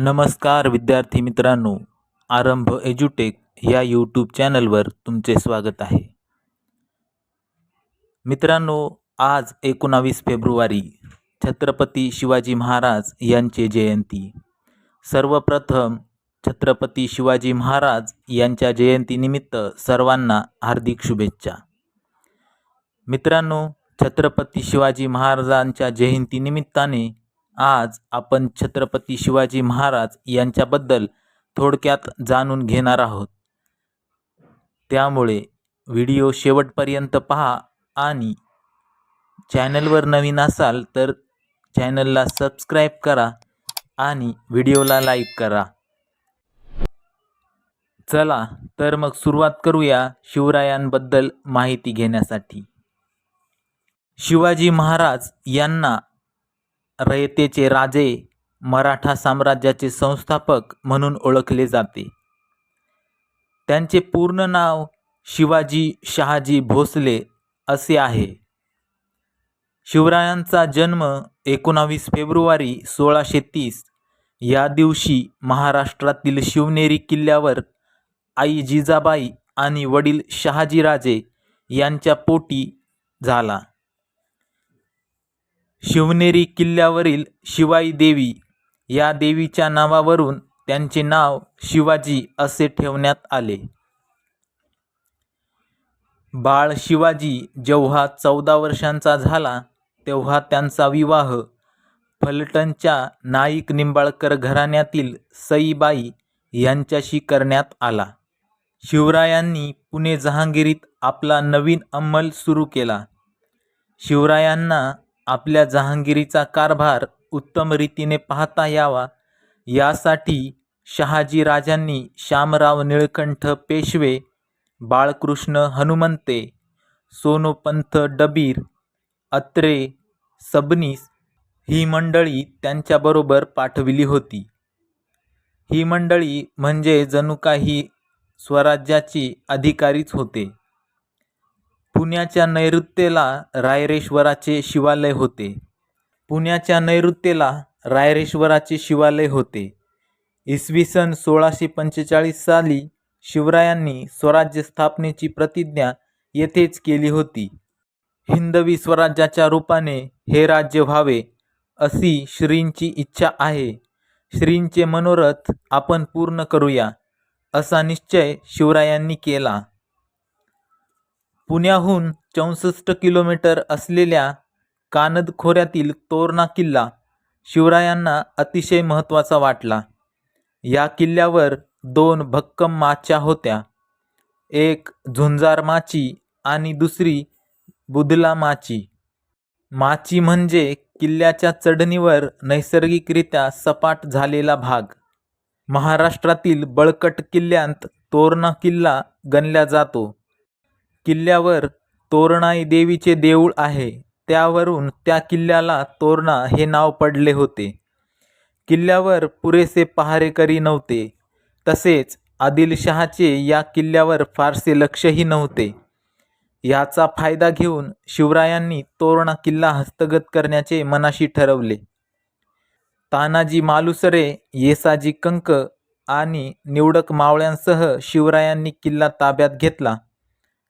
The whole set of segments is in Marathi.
नमस्कार विद्यार्थी मित्रांनो आरंभ एज्युटेक या यूट्यूब चॅनलवर तुमचे स्वागत आहे. मित्रांनो आज एकोणावीस फेब्रुवारी छत्रपती शिवाजी महाराज यांची जयंती. सर्वप्रथम छत्रपती शिवाजी महाराज यांच्या जयंतीनिमित्त सर्वांना हार्दिक शुभेच्छा. मित्रांनो छत्रपती शिवाजी महाराजांच्या जयंतीनिमित्ताने आज आपण छत्रपती शिवाजी महाराज यांच्याबद्दल थोडक्यात जाणून घेणार आहोत. त्यामुळे व्हिडिओ शेवटपर्यंत पहा आणि चॅनलवर नवीन असाल तर चॅनलला सबस्क्राईब करा आणि व्हिडिओला लाईक करा. चला तर मग सुरुवात करूया शिवरायांबद्दल माहिती घेण्यासाठी. शिवाजी महाराज यांना रयतेचे राजे मराठा साम्राज्याचे संस्थापक म्हणून ओळखले जाते. त्यांचे पूर्ण नाव शिवाजी शहाजी भोसले असे आहे. शिवरायांचा जन्म एकोणावीस फेब्रुवारी सोळाशे तीस या दिवशी महाराष्ट्रातील शिवनेरी किल्ल्यावर आई जिजाबाई आणि वडील शहाजीराजे यांच्या पोटी झाला. शिवनेरी किल्ल्यावरील शिवाई देवी या देवीच्या नावावरून त्यांचे नाव शिवाजी असे ठेवण्यात आले. बाळ शिवाजी जेव्हा चौदा वर्षांचा झाला तेव्हा त्यांचा विवाह फलटणच्या नाईक निंबाळकर घराण्यातील सईबाई यांच्याशी करण्यात आला. शिवरायांनी पुणे जहांगीरीत आपला नवीन अंमल सुरू केला. शिवरायांना आपल्या जहांगीरीचा कारभार उत्तम रीतीने पाहता यावा यासाठी शहाजीराजांनी श्यामराव निळकंठ पेशवे बाळकृष्ण हनुमंते सोनोपंथ डबीर अत्रे सबनीस ही मंडळी त्यांच्याबरोबर पाठविली होती. ही मंडळी म्हणजे जणू काही स्वराज्याची अधिकारीच होते. पुण्याच्या नैऋत्येला रायरेश्वराचे शिवालय होते. पुण्याच्या नैऋत्येला रायरेश्वराचे शिवालय होते. इसवी सन सोळाशे पंचेचाळीस साली शिवरायांनी स्वराज्य स्थापनेची प्रतिज्ञा येथेच केली होती. हिंदवी स्वराज्याच्या रूपाने हे राज्य व्हावे अशी श्रींची इच्छा आहे. श्रींचे मनोरथ आपण पूर्ण करूया असा निश्चय शिवरायांनी केला. पुण्याहून चौसष्ट किलोमीटर असलेल्या कानद खोऱ्यातील तोरणा किल्ला शिवरायांना अतिशय महत्त्वाचा वाटला. या किल्ल्यावर दोन भक्कम माच्या होत्या. एक झुंजार माची आणि दुसरी बुदला माची. माची म्हणजे किल्ल्याच्या चढणीवर नैसर्गिकरित्या सपाट झालेला भाग. महाराष्ट्रातील बळकट किल्ल्यांत तोरणा किल्ला गणला जातो. किल्ल्यावर तोरणाई देवीचे देऊळ आहे. त्यावरून त्या किल्ल्याला तोरणा हे नाव पडले होते. किल्ल्यावर पुरेसे पहारेकरी नव्हते. तसेच आदिलशहाचे या किल्ल्यावर फारसे लक्षही नव्हते. याचा फायदा घेऊन शिवरायांनी तोरणा किल्ला हस्तगत करण्याचे मनाशी ठरवले. तानाजी मालुसरे येसाजी कंक आणि निवडक मावळ्यांसह शिवरायांनी किल्ला ताब्यात घेतला.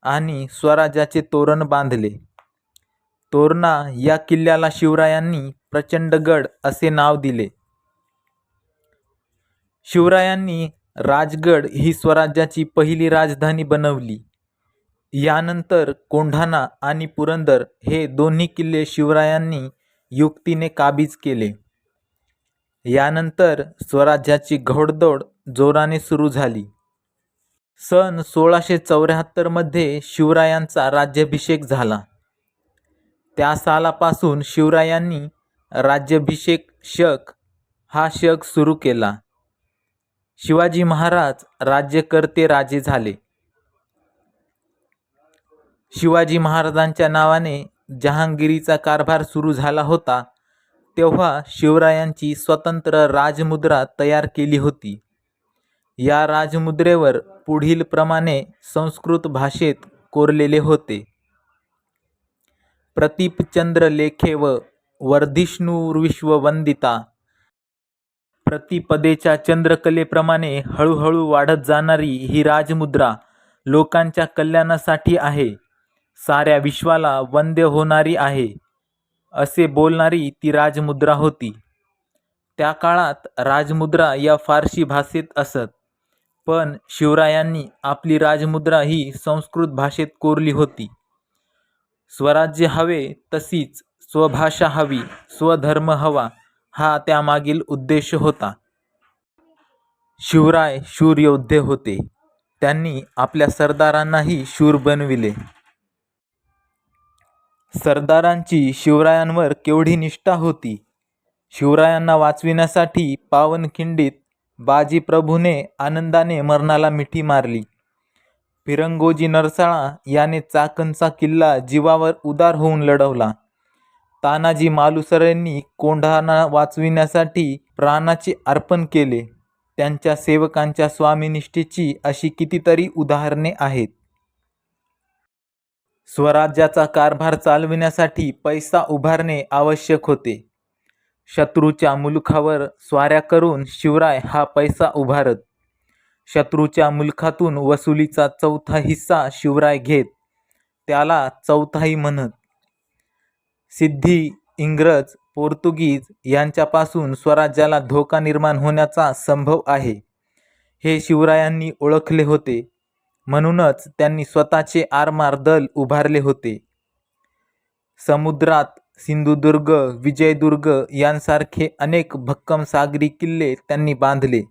आणि स्वराज्याचे तोरण बांधले. तोरणा या किल्ल्याला शिवरायांनी प्रचंडगड असे नाव दिले. शिवरायांनी राजगड ही स्वराज्याची पहिली राजधानी बनवली. यानंतर कोंढाणा आणि पुरंदर हे दोन्ही किल्ले शिवरायांनी युक्तीने काबीज केले. यानंतर स्वराज्याची घोडदौड जोराने सुरू झाली. सन सोळाशे चौऱ्याहत्तरमध्ये शिवरायांचा राज्याभिषेक झाला. त्या सालापासून शिवरायांनी राज्याभिषेक शक हा शक सुरू केला. शिवाजी महाराज राज्यकर्ते राजे झाले. शिवाजी महाराजांच्या नावाने जहांगीरीचा कारभार सुरू झाला होता तेव्हा शिवरायांची स्वतंत्र राजमुद्रा तयार केली होती. या राजमुद्रेवर पुढील प्रमाणे संस्कृत भाषेत कोरलेले होते. प्रतीपचंद्र लेखे व वर्धिष्णुर्विश्ववंदिता प्रतिपदेच्या चंद्रकलेप्रमाणे हळूहळू वाढत जाणारी ही राजमुद्रा लोकांच्या कल्याणासाठी आहे. साऱ्या विश्वाला वंद्य होणारी आहे असे बोलणारी ती राजमुद्रा होती. त्या काळात राजमुद्रा या फारशी भाषेत असत. पण शिवरायांनी आपली राजमुद्रा ही संस्कृत भाषेत कोरली होती. स्वराज्य हवे तशीच स्वभाषा हवी स्वधर्म हवा हा त्यामागील उद्देश होता. शिवराय शूरयोद्धे होते. त्यांनी आपल्या सरदारांनाही शूर बनविले. सरदारांची शिवरायांवर केवढी निष्ठा होती? शिवरायांना वाचविण्यासाठी पावनखिंडीत बाजीप्रभूने आनंदाने मरणाला मिठी मारली. फिरंगोजी नरसाळा याने चाकणचा किल्ला जीवावर उदार होऊन लढवला. तानाजी मालुसरेंनी कोंढाणा वाचविण्यासाठी प्राणाचे अर्पण केले. त्यांच्या सेवकांच्या स्वामीनिष्ठेची अशी कितीतरी उदाहरणे आहेत. स्वराज्याचा कारभार चालविण्यासाठी पैसा उभारणे आवश्यक होते. शत्रूच्या मुलखावर स्वाऱ्या करून शिवराय हा पैसा उभारत. शत्रूच्या मुलखातून वसुलीचा चौथा हिस्सा शिवराय घेत त्याला चौथाही म्हणत. सिद्धी इंग्रज पोर्तुगीज यांच्यापासून स्वराज्याला धोका निर्माण होण्याचा संभव आहे. हे शिवरायांनी ओळखले होते. म्हणूनच त्यांनी स्वतःचे आरमार दल उभारले होते. समुद्रात सिंधुदुर्ग विजयदुर्ग यांसारखे अनेक भक्कम सागरी किल्ले त्यांनी बांधले.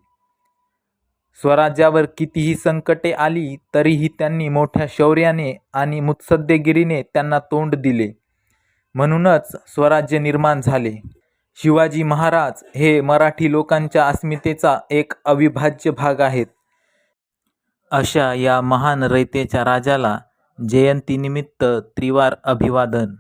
स्वराज्यावर कितीही संकटे आली तरीही त्यांनी मोठ्या शौर्याने आणि मुत्सद्देगिरीने त्यांना तोंड दिले. म्हणूनच स्वराज्य निर्माण झाले. शिवाजी महाराज हे मराठी लोकांच्या अस्मितेचा एक अविभाज्य भाग आहेत. अशा या महान रयतेच्या राजाला जयंतीनिमित्त त्रिवार अभिवादन.